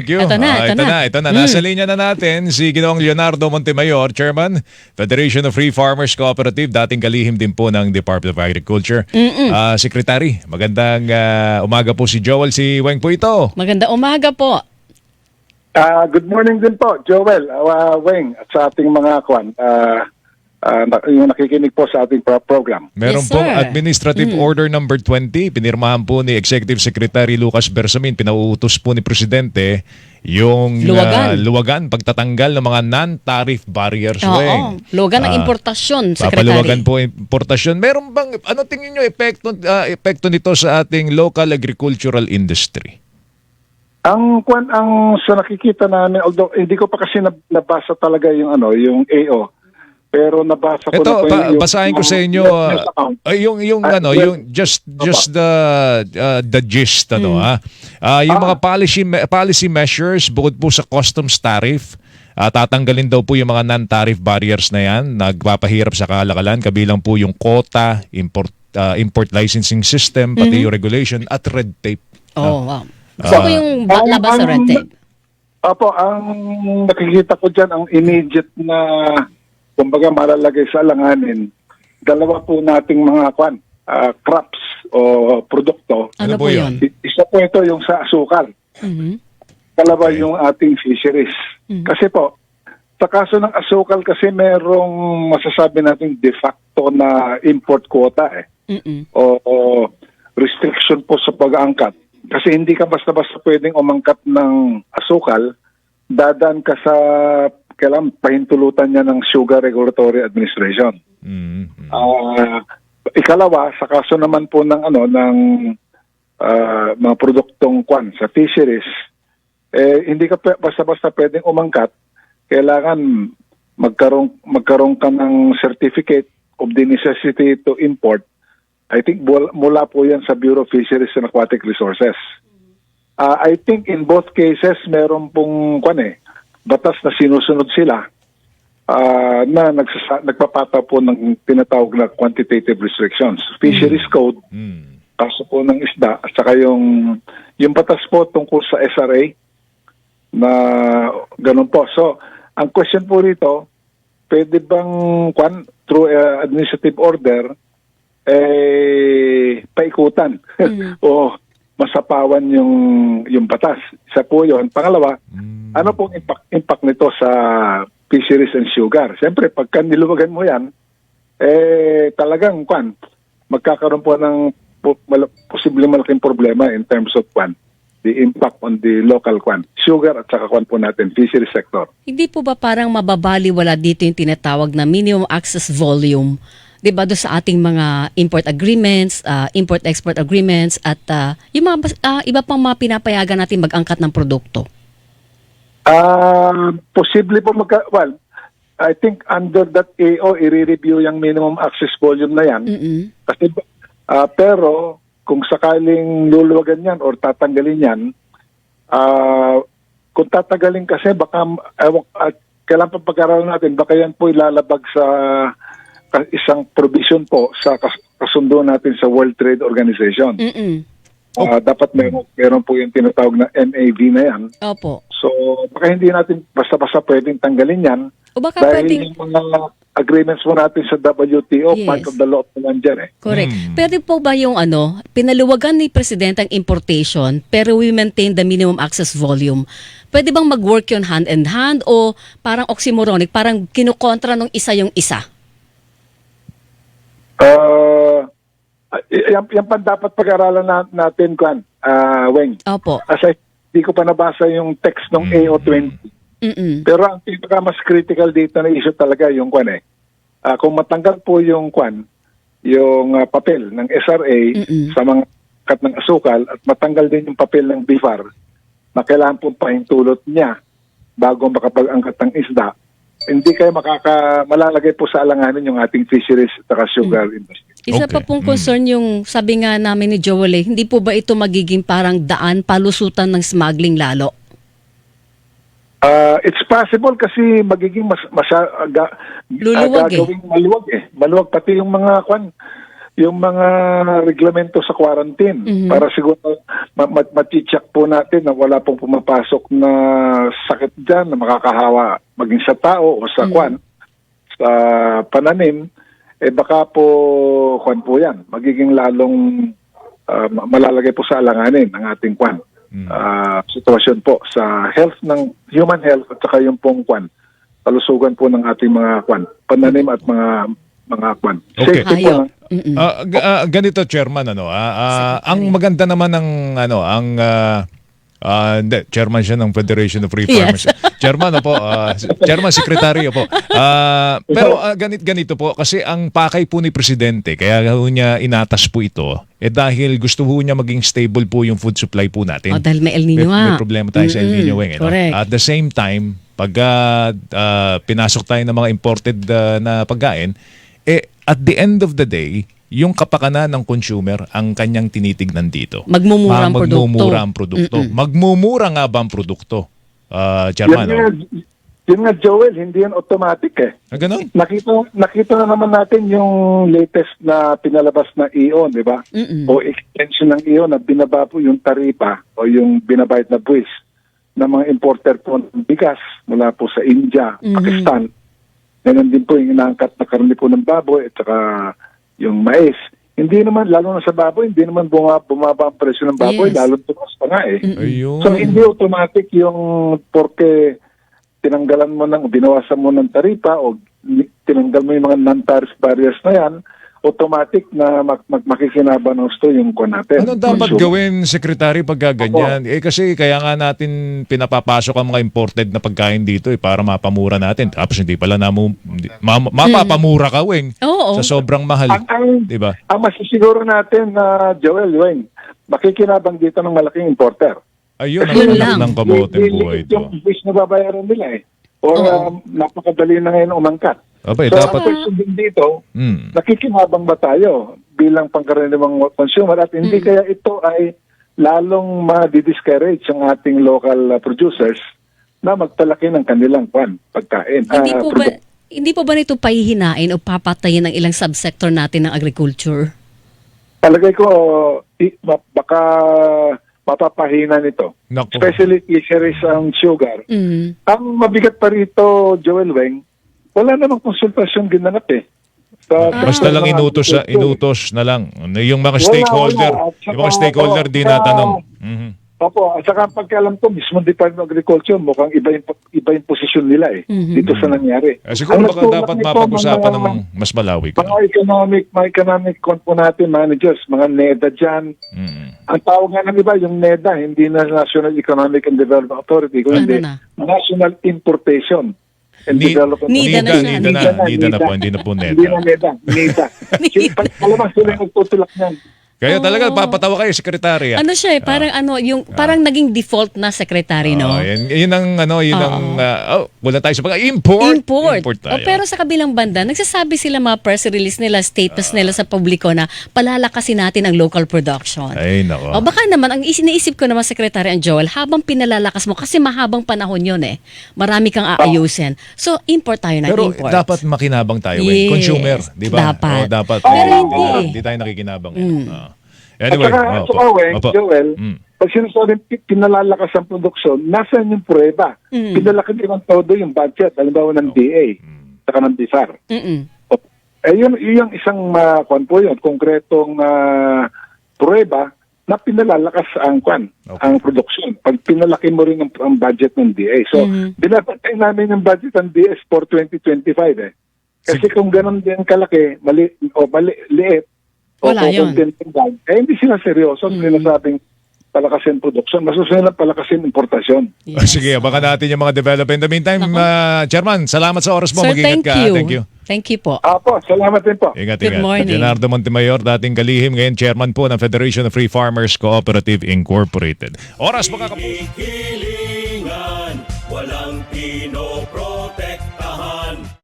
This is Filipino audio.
Thank you. Ito na, Ah, ito ito na. na. Ito na. Mm. Nasa linya na natin si Ginoong Leonardo Montemayor, Chairman, Federation of Free Farmers Cooperative, dating kalihim din po ng Department of Agriculture. Ah, Secretary, magandang ah, umaga po si Joel. Si Weng po ito. Maganda umaga po. Ah, good morning din po, Joel, uh, Weng, at sa ating mga kwan, ah, ah, na- yung nakikinig po sa ating pro- program. Meron Yes, pong sir. Mm. Administrative Order number 20, pinirmahan po ni Executive Secretary Lucas Bersamin, pinauutos po ni Presidente yung Luwagan. ah, luwagan pagtatanggal ng mga non-tariff barriers. Oo. Weng. Lugan ng Ah, importasyon, Secretary. Papaluwagan po importasyon. Meron bang, ano tingin nyo epekto, ah, epekto nito sa ating local agricultural industry? Ang kwan, ang sa nakikita namin, although hindi ko pa kasi nab- nabasa talaga yung ano, yung AO, pero nabasa ko na Ito, po pa, yung- basahin ko sa inyo, yung ah, ay, yung, yung, Ah, ano, yung just, just the, ah, the gist, ano, ah. Ah, yung mga Ah. policy, me- policy measures, bukod po sa customs tariff, ah, tatanggalin daw po yung mga non-tariff barriers na yan, nagpapahirap sa kalakalan, kabilang po yung quota, import, ah, import licensing system, pati yung regulation, at red tape. Oh, wow. Gusto ko yung ba- Ang- labas sa red ang- tape. Opo, ang nakikita ko dyan, ang immediate na, kumbaga malalagay sa alanganin, dalawa po nating mga kwan, ah, crops o produkto. Ano, Ano po yun? Isa po ito yung sa asukal. Mhm. Kalawa yung ating fisheries. Kasi po, sa kaso ng asukal kasi merong masasabi natin de facto na import quota eh. Mm-mm. O, o restriction po sa pag-aangkat. Kasi hindi ka basta-basta pwedeng umangkat ng asukal, dadaan ka sa kailangan pahintulutan niya ng Sugar Regulatory Administration. Mm, mm. Ah, ikalawa, sa kaso naman po ng ano ng ah, mga produktong kwan sa fisheries, eh hindi ka basta-basta pwedeng umangkat. Kailangan magkaroon magkaroon ka ng certificate of the necessity to import. I think mula po 'yan sa Bureau of Fisheries and Aquatic Resources. Ah, I think in both cases meron pong kwan eh, batas na sinusunod sila ah, na nagsasa- nagpapata po ng tinatawag na quantitative restrictions. Fisheries Code, Mm. kaso po ng isda, at saka yung, yung batas po tungkol sa SRA na ganun po. So, ang question po rito, pwede bang kwan, through uh, administrative order, eh, paikutan o masapawan yung yung batas. Isa po yun. Pangalawa, Mm. Ano pong impact, impact nito sa fisheries and sugar? Siyempre, pagka niluwagan mo yan, eh talagang kwan, magkakaroon po ng posibleng malaking problema in terms of kwan, the impact on the local kwan, sugar at saka kwan po natin, fishery sector. Hindi po ba parang mababaliwala dito yung tinatawag na minimum access volume? 'Di ba do sa ating mga import agreements, ah, import-export agreements at ah, yung mga ah, iba pang mga pinapayagan natin mag-angkat ng produkto? Ah, posible po magka, well, I think under that AO, i-review yung minimum access volume na yan. Mm-mm. Kasi, ah, pero kung sakaling luluwagan yan or tatanggalin yan, ah, kung tatagalin kasi baka ewan, ah, kailangan pa pag-aralan natin, baka yan po ilalabag sa isang provision po sa kas- kasundo natin sa World Trade Organization. Mm-mm. Ah, dapat meron, meron po yung tinatawag na MAV na yan. Opo. So, baka hindi natin basta-basta pwedeng tanggalin yan O baka dahil pwedeng yung mga agreements mo natin sa WTO, Yes. part of the law po nandyan eh. Correct. Hmm. Pwede po ba yung ano, pinaluwagan ni Presidente ang importation pero we maintain the minimum access volume. Pwede bang mag-work yun hand in hand o parang oxymoronic, parang kinukontra nung isa yung isa? Uh, yan, yan pa dapat pag-aralan na, natin, Kwan, ah Weng. Opo. As I, di ko pa nabasa yung text ng AO20. Mm-mm. Pero ang pinaka mas critical dito na issue talaga yung Kwan eh. Ah, kung matanggal po yung Kwan, yung ah, papel ng SRA Mm-mm. sa mga kat ng asukal at matanggal din yung papel ng BIFAR na kailangan po pahintulot niya bago makapag-angkat ng isda, hindi kayo makaka malalagay po sa alanganin yung ating fisheries at sugar industry. Isa Okay. pa pong Mm. concern yung sabi nga namin ni Joel, eh, hindi po ba ito magiging parang daan, palusutan ng smuggling lalo? Ah, it's possible kasi magiging mas masya, ga, Luluwag eh. gagawing maluwag eh. Maluwag pati yung mga kwan yung mga reglamento sa quarantine Mhm. para siguro ma- ma- maticheck po natin na wala pong pumapasok na sakit dyan na makakahawa maging sa tao o sa Mhm. kwan sa pananim eh baka po kwan po yan magiging lalong ma- malalagay po sa alanganin ang ating kwan Mm. ah, sitwasyon po sa health ng human health at saka yung pong kwan kalusugan po ng ating mga kwan pananim at mga mga kwan Okay. Safety po Mm-mm. Ah, g- ah, ganito chairman ano, ah, ah, ang maganda naman ng ano, ang ah, ah, hindi, chairman siya ng Federation of Free Farmers. chairman opo, ah, chairman secretary po. Ah, pero ah, ganit ganito po kasi ang pakay po ni presidente kaya ho niya inatas po ito eh dahil gusto ho niya maging stable po yung food supply po natin. Oh, dahil may El may, Nino nga. may problema tayo sa El Mm-mm. Nino Weng. ano? Correct. At the same time, pag ah, ah, pinasok tayo ng mga imported ah, na pagkain, eh at the end of the day, yung kapakanan ng consumer ang kanyang tinitignan dito. Magmumura ang produkto. Magmumura ang produkto. Mm-mm. Magmumura nga ba ang produkto? Ah, Yun chairman, nga, oh. yun nga, Joel, hindi yan automatic eh. Ah, ganun? Nakita, nakita na naman natin yung latest na pinalabas na EON, di ba? Mm-mm. O extension ng EON na binaba po yung taripa o yung binabayad na buwis ng mga importer po ng bigas mula po sa India, Mhm. Pakistan. Ganun din po yung inaangkat na karne po ng baboy at saka yung mais. Hindi naman, lalo na sa baboy, hindi naman buma, bumaba ang presyo ng baboy, Yes. lalo tumas pa nga eh. Ayun. So hindi automatic yung porque tinanggalan mo ng binawasan mo ng taripa o tinanggal mo yung mga non-tariff barriers na yan, automatic na mag, mag makikinabang ng gusto yung ko natin. Ano dapat Consumer. gawin, Secretary, pag ganyan? Eh kasi kaya nga natin pinapapasok ang mga imported na pagkain dito eh, para mapamura natin. Tapos hindi pala namu, hindi- ma- mapapamura ka, Weng. Oo. Sa sobrang mahal. Ang, ang, Di ba? ang masisiguro natin na Joel Wayne, makikinabang dito ng malaking importer. Ayun, ang Yun lang. ng li- buhay Yung ito. buwis na babayaran nila eh. Or Oo. um, napakadali na ngayon umangkat. Abay, so, dapat... ang question din dito, Mm. nakikinabang ba tayo bilang pangkaraniwang consumer at hindi kaya ito ay lalong ma-discourage ang ating local uh, producers na magtalaki ng kanilang kwan, pagkain. Hindi ah, po ba hindi po ba nito pahihinain o papatayin ng ilang subsector natin ng agriculture? Palagay ko, i- ma- baka mapapahina nito. Naku. Especially fisheries ang sugar. Mm. Ang mabigat pa rito, Joel Weng, wala namang konsultasyon ginanap eh. Sa- Ah. Basta lang mga inutos sa inutos na lang. Yung mga Wala, stakeholder, wala. Saka, yung mga stakeholder di sa- natanong. Mhm. Opo, at saka ang pagkalam ko, mismo Department of Agriculture, mukhang iba yung, iba yung posisyon nila eh, Mhm. dito sa nangyari. Eh, siguro Ang baka dapat mapag-usapan mga- ng mas malawig. Mga Ano? economic, mga economic con po natin, managers, mga NEDA dyan. Mhm. Ang tawag nga ng iba, yung NEDA, hindi na National Economic and Development Authority, kundi Ano na? National Importation and Ni- Development Nida na Nida, siya, nida na, Nida na, nida na nida. po, hindi na po Hindi na neta. NEDA, NEDA. Alam mo, sila yung nagtutulak niyan. Kaya talaga, Oo. papatawa kayo, sekretary. ah. Ano siya eh, parang ano, yung parang naging default na secretary, no? Oh, yan, yun ang, ano, yun ang, ah, oh, wala tayo sa pag import. Import. tayo. O, pero sa kabilang banda, nagsasabi sila mga press release nila, statements nila sa publiko na palalakasin natin ang local production. Ay, nako. O baka naman, ang isiniisip ko naman, Secretary ang Joel, habang pinalalakas mo, kasi mahabang panahon yun eh, marami kang aayusin. So, import tayo ng Pero import. dapat makinabang tayo, eh. Yes. Consumer, di ba? Dapat. Oo, dapat. Pero Eh, hindi eh. Hindi tayo nakikinabang. eh. Mm. Ah. Anyway. at saka, oh, at saka opo. Joel, Mm. pag sinasabing pi- pinalalakas ang produksyon, nasaan yung prueba? Mm. Pinalaki din ang todo yung budget, halimbawa ng DA, Mm. saka ng DISAR. Mm-mm. Eh, yun, yun yung isang uh, kwan po yun, konkretong ah, prueba na pinalalakas ang kwan, Okay. ang produksyon. Pag pinalaki mo rin ang, ang budget ng DA. So, Mhm. binabantay namin yung budget ng DA for 2025 eh. Kasi Sig- kung ganun din kalaki, mali, o mali, liit, o Wala yun. kukontentingan, eh hindi sila seryoso. Mm. Sinasabing palakasin produksyon. Mas gusto nilang palakasin importasyon. Ah, Sige, baka natin yung mga development. In the meantime, Naku. ah, Chairman, salamat sa oras mo. Sir, Mag-ingat thank ka. you. Thank you. Thank you po. Apo, salamat din po. Ingat, Good ingat. morning. Leonardo Montemayor, dating kalihim, ngayon chairman po ng Federation of Free Farmers Cooperative Incorporated. Oras mga kapuso. Hilingan, walang pinoproblema.